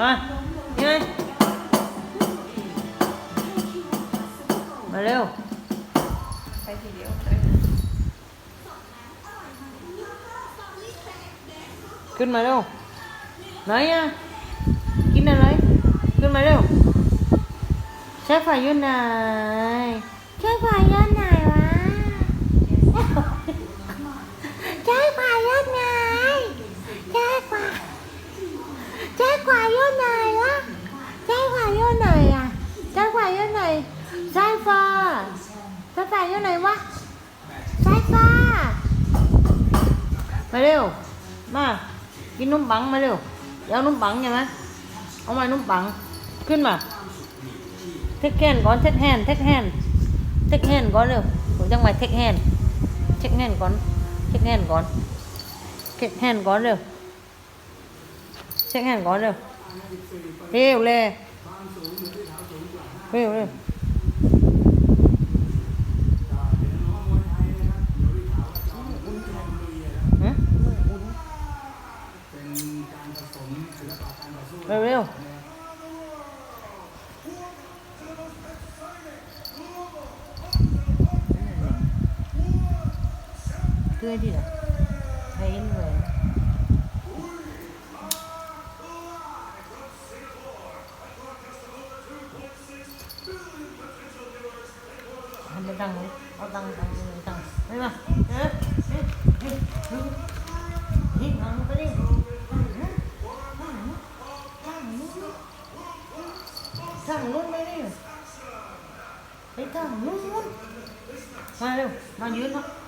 มาไงมาเร็ว ไปทีเดียวขึ้นมาเร็ว ไหนอะ กินอะไร ขึ้นมาเร็วใช้ไฟอยู่ไหนใช้ไฟอยู่ไหนวะใช้ไฟอยู่ไหนใช้ไฟใช้ไฟอยู่ไหนวะใช้ไฟอยู่ไหนอะใช้ไฟอยู่ไหนใช้ไฟใช้ ไฟอยู่ไหนวะใช้ไฟมาเร็ว มา กินนมปังมาเร็วเดี๋ยวเอานมปังใช่ไหมเอามานมปัง ขึ้นมา เทคแฮนก่อน เทคแฮนเทคแฮนเทคแฮนก่อนเร็วผมจังหวะเทคแฮนเทคแฮนก่อน เทคแฮนก่อน เทคแฮนก่อนเร็ว เทคแฮนก่อนเร็ว เร็วเลยเร็วเร็ว เร็วเร็วเพื่อที่ไหนให้เห็นเลยทำไปตั้งเลยเอาตั้งตั้งเลยตั้งไปมาเอ๊ะเอ๊ะเอ๊ะเอ๊ะเอ๊ะเอาไปดิ ทางนู้นไปดิไปทางนู้นมาเร็วมายืนมาสูง165เนาะ